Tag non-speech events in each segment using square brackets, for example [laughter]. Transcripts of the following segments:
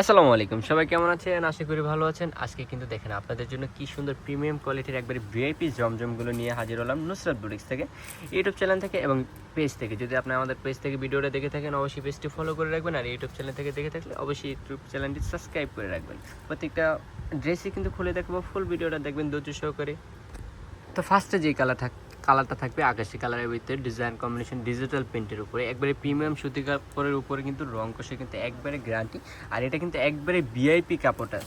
আসসালামু আলাইকুম। সবাই কেমন আছেন? আশা করি ভালো আছেন। আজকে কিন্তু দেখেন আপনাদের জন্য কি সুন্দর প্রিমিয়াম কোয়ালিটির একবারে ভিআইপি জমজমগুলো নিয়ে হাজির হলাম নুসরাত বুটিক্স থেকে ইউটিউব চ্যানেল থেকে এবং পেজ থেকে। যদি আপনি আমাদের পেজ থেকে ভিডিওটা দেখে থাকেন, অবশ্যই পেজটি ফলো করে রাখবেন আর ইউটিউব চ্যানেল থেকে দেখে থাকলে অবশ্যই ইউটিউব চ্যানেলটি সাবস্ক্রাইব করে রাখবেন। প্রত্যেকটা ড্রেসই কিন্তু খুলে দেখব ফুল ভিডিওটা দেখবেন ধৈর্য সহকারে। তো ফার্স্টে যে কালার থাক কালারটা থাকবে আকাশি কালারের ভিতরে, ডিজাইন কম্বিনেশন ডিজিটাল প্রিন্টের উপরে। একবারে প্রিমিয়াম সুতি কাপড়ের উপরে কিন্তু রং কষে কিন্তু একবারে গ্যারান্টি আর এটা কিন্তু একবারে ভিআইপি কাপড়টা।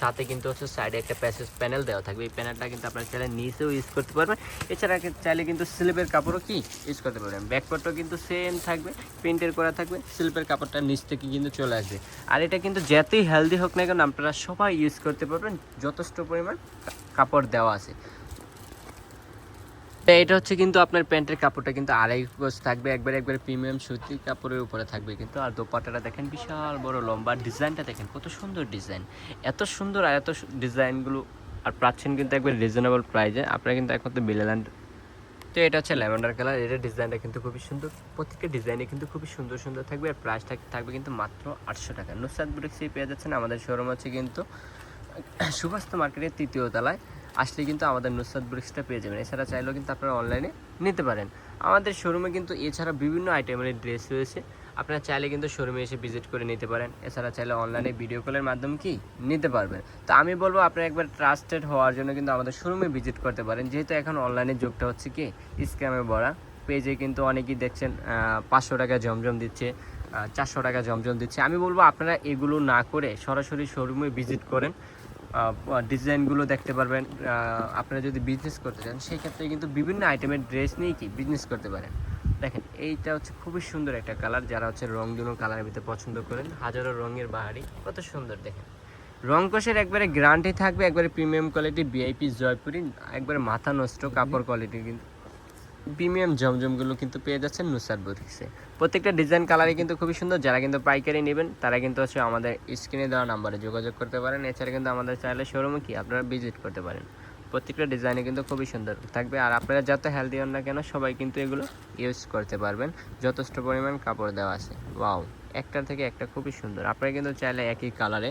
সাথে কিন্তু হচ্ছে সাইডে একটা প্যাসেজ প্যানেল দেওয়া থাকবে। এই প্যানেলটা কিন্তু আপনার চাইলে নিচেও ইউজ করতে পারবেন। এছাড়া চাইলে কিন্তু স্লিপের কাপড়ও কি ইউজ করতে পারবেন। ব্যাকপার্টও কিন্তু সেম থাকবে প্রিন্টের করা থাকবে স্লিপের কাপড়টা নিচ থেকে কিন্তু চলে আসবে। আর এটা কিন্তু যতই হেলদি হোক না কেন, আপনারা সবাই ইউজ করতে পারবেন। যথেষ্ট পরিমাণ কাপড় দেওয়া আছে। তো এটা হচ্ছে কিন্তু আপনার প্যান্টের কাপড়টা কিন্তু আড়াই গজ থাকবে, একবারে একবারে প্রিমিয়াম সুতির কাপড়ের উপরে থাকবে কিন্তু। আর দোপাটাটা দেখেন বিশাল বড় লম্বা, ডিজাইনটা দেখেন কত সুন্দর ডিজাইন। এত সুন্দর আর এত ডিজাইনগুলো আর পাচ্ছেন কিন্তু একবার রিজনেবল প্রাইজে আপনারা কিন্তু এখন তো মিলেল্যান্ড তো এটা হচ্ছে ল্যাভেন্ডার কালার এটার ডিজাইনটা কিন্তু খুবই সুন্দর। প্রত্যেকটা ডিজাইনে কিন্তু খুবই সুন্দর সুন্দর থাকবে আর প্রাইসটা থাকবে কিন্তু মাত্র আটশো টাকা। নুসাদ বুটিক্সে পেয়ে যাচ্ছেন আমাদের শোরুম হচ্ছে কিন্তু, [coughs] সুভাষ মার্কেটের তৃতীয় তলায়। আসলে কিন্তু আমাদের নুসরাত ব্রিক্সটা পেয়ে যাবেন। এছাড়া চাইলেও কিন্তু আপনারা অনলাইনে নিতে পারেন। আমাদের শোরুমে কিন্তু এছাড়া বিভিন্ন আইটেমের ড্রেস রয়েছে। আপনারা চাইলে কিন্তু শোরুমে এসে ভিজিট করে নিতে পারেন। এছাড়া চাইলে অনলাইনে ভিডিও কলের মাধ্যমে কি? নিতে পারবেন। তো আমি বলব আপনারা একবার ট্রাস্টেড হওয়ার জন্য কিন্তু আমাদের শোরুমে ভিজিট করতে পারেন। যেহেতু এখন অনলাইনে যুগটা হচ্ছে কি? স্ক্যামে ভরা। পেজে কিন্তু অনেকেই দেখছেন পাঁচশো টাকা জমজম দিচ্ছে চারশো টাকা জমজম দিচ্ছে। আমি বলব, আপনারা এগুলো না করে সরাসরি শোরুমে ভিজিট করেন। ডিজাইনগুলো দেখতে পারবেন আপনারা যদি বিজনেস করতে চান সেই ক্ষেত্রে কিন্তু বিভিন্ন আইটেমের ড্রেস নিয়ে কি বিজনেস করতে পারেন। দেখেন, এইটা হচ্ছে খুবই সুন্দর একটা কালার যারা হচ্ছে রং দুনো কালারের ভিতরে পছন্দ করেন, হাজারো রঙের বাহারি, কত সুন্দর দেখেন। রং কোষের একবারে গ্যারান্টি থাকবে, একবারে প্রিমিয়াম কোয়ালিটি ভিআইপি জয়পুরি, একবারে মাথা নষ্ট, কাপড় কোয়ালিটি কিন্তু। প্রিমিয়াম জমজমগুলো কিন্তু পেয়ে যাচ্ছেন নুসার বুটিক্সে প্রত্যেকটা ডিজাইন কালারই কিন্তু খুবই সুন্দর। যারা কিন্তু পাইকারি নেবেন, তারা কিন্তু হচ্ছে আমাদের স্ক্রিনে দেওয়া নাম্বারে যোগাযোগ করতে পারেন। এছাড়া কিন্তু আমাদের চাইলে শোরুমে কি আপনারা ভিজিট করতে পারেন। প্রত্যেকটা ডিজাইনে কিন্তু খুবই সুন্দর থাকবে। আর আপনারা যত হেলদি হন না কেন, সবাই কিন্তু এগুলো ইউজ করতে পারবেন। যথেষ্ট পরিমাণ কাপড় দেওয়া আছে। ওয়াও একটা থেকে একটা খুবই সুন্দর। আপনারা কিন্তু চাইলে একই কালারে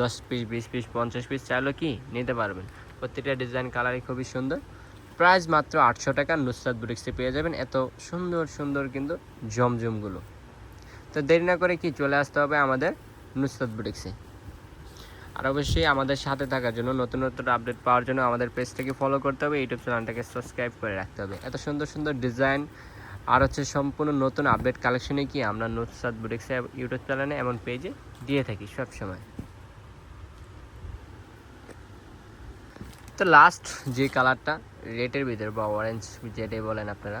দশ পিস বিশ পিস পঞ্চাশ পিস চাইলেও কি নিতে পারবেন। প্রত্যেকটা ডিজাইন কালারই খুবই সুন্দর। প্রাইস মাত্র আটশো টাকা নুসরাত বুটিক্সে পেয়ে যাবেন। এত সুন্দর সুন্দর কিন্তু জমজমগুলো। তো দেরি না করে কি চলে আসতে হবে আমাদের নুসরাত বুটিক্সে। আর অবশ্যই আমাদের সাথে থাকার জন্য নতুন নতুন আপডেট পাওয়ার জন্য আমাদের পেজটাকে ফলো করতে হবে ইউটিউব চ্যানেলটাকে সাবস্ক্রাইব করে রাখতে হবে। এত সুন্দর সুন্দর ডিজাইন আর হচ্ছে সম্পূর্ণ নতুন আপডেট কালেকশনে কি আমরা নুসরাত বুটিক্সে ইউটিউব চ্যানেলে এমন পেজে দিয়ে থাকি সব তো লাস্ট যে কালারটা রেডের ভিতরে বা অরেঞ্জ যেটাই বলেন আপনারা।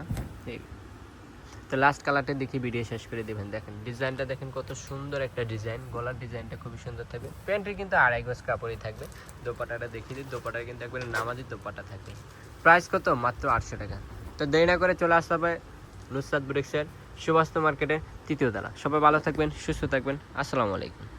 তো লাস্ট কালারটা দেখে ভিডিও শেষ করে দেবেন। দেখেন ডিজাইনটা দেখেন কত সুন্দর একটা ডিজাইন। গলার ডিজাইনটা খুবই সুন্দর থাকবে। প্যান্টের কিন্তু আড়াই গজ কাপড়ই থাকবে। দোপাটাটা দেখিয়ে দিই। দোপাটার কিন্তু একবারে নামাজি দোপাটা থাকবে। প্রাইস কত? মাত্র আটশো টাকা। তো দেরি না করে চলে আসতে হবে নুসরাত বুটিক্সের সুবাস্ত মার্কেটের তৃতীয় তলা। সবাই ভালো থাকবেন সুস্থ থাকবেন। আসসালামু আলাইকুম।